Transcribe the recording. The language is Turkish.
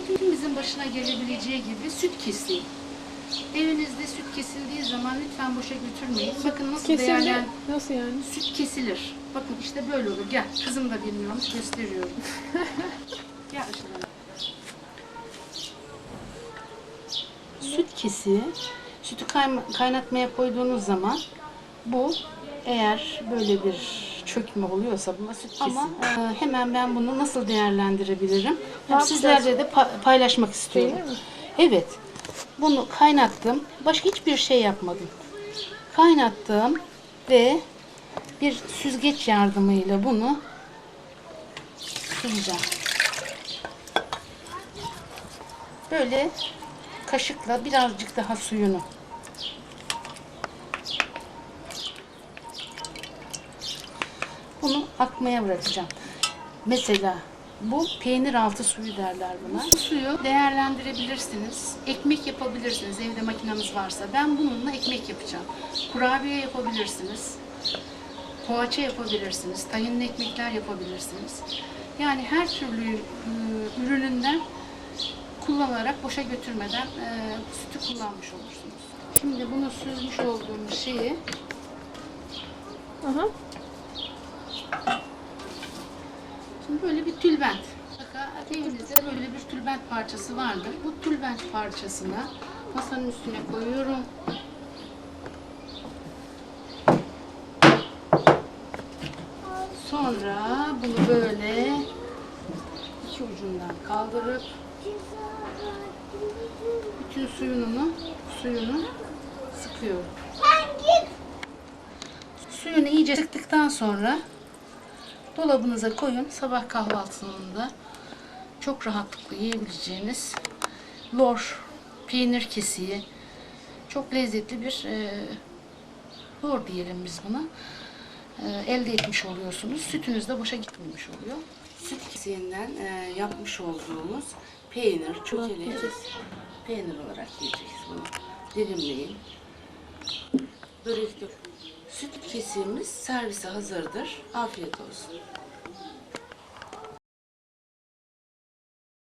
hepimizin başına gelebileceği gibi süt kesiği. Evinizde süt kesildiği zaman lütfen boşa götürmeyin. Bakın nasıl Kesildi. değerlen Nasıl yani? süt kesilir. Bakın işte böyle olur. Gel. Kızım da bilmiyormuş. Gösteriyorum. Gel Hanım. Süt kesiği, sütü kaynatmaya koyduğunuz zaman bu eğer böyle bir çökme oluyorsa buna süt kesiği. Ama e, hemen ben bunu nasıl değerlendirebilirim? Hem sizlerle de pa- paylaşmak istiyorum. Evet. Bunu kaynattım. Başka hiçbir şey yapmadım. Kaynattım ve bir süzgeç yardımıyla bunu süzeceğim. Böyle kaşıkla birazcık daha suyunu bunu akmaya bırakacağım. Mesela bu peynir altı suyu derler buna. Bu suyu değerlendirebilirsiniz. Ekmek yapabilirsiniz evde makineniz varsa. Ben bununla ekmek yapacağım. Kurabiye yapabilirsiniz. Poğaça yapabilirsiniz. Tahinli ekmekler yapabilirsiniz. Yani her türlü e, ürününden kullanarak boşa götürmeden e, sütü kullanmış olursunuz. Şimdi bunu süzmüş olduğumuz şeyi Aha. Şimdi böyle bir tülbent. Evinizde böyle bir tülbent parçası vardır. Bu tülbent parçasını masanın üstüne koyuyorum. Sonra bunu böyle iki ucundan kaldırıp bütün suyunu suyunu sıkıyorum. Suyunu iyice sıktıktan sonra Dolabınıza koyun. Sabah kahvaltısında çok rahatlıkla yiyebileceğiniz lor, peynir kesiği. Çok lezzetli bir e, lor diyelim biz buna. E, elde etmiş oluyorsunuz. Sütünüz de boşa gitmemiş oluyor. Süt kesiğinden e, yapmış olduğumuz peynir çökeleyeceğiz. Peynir olarak yiyeceğiz bunu. Dilimleyin. Börek de- Süt kesiğimiz servise hazırdır. Afiyet olsun.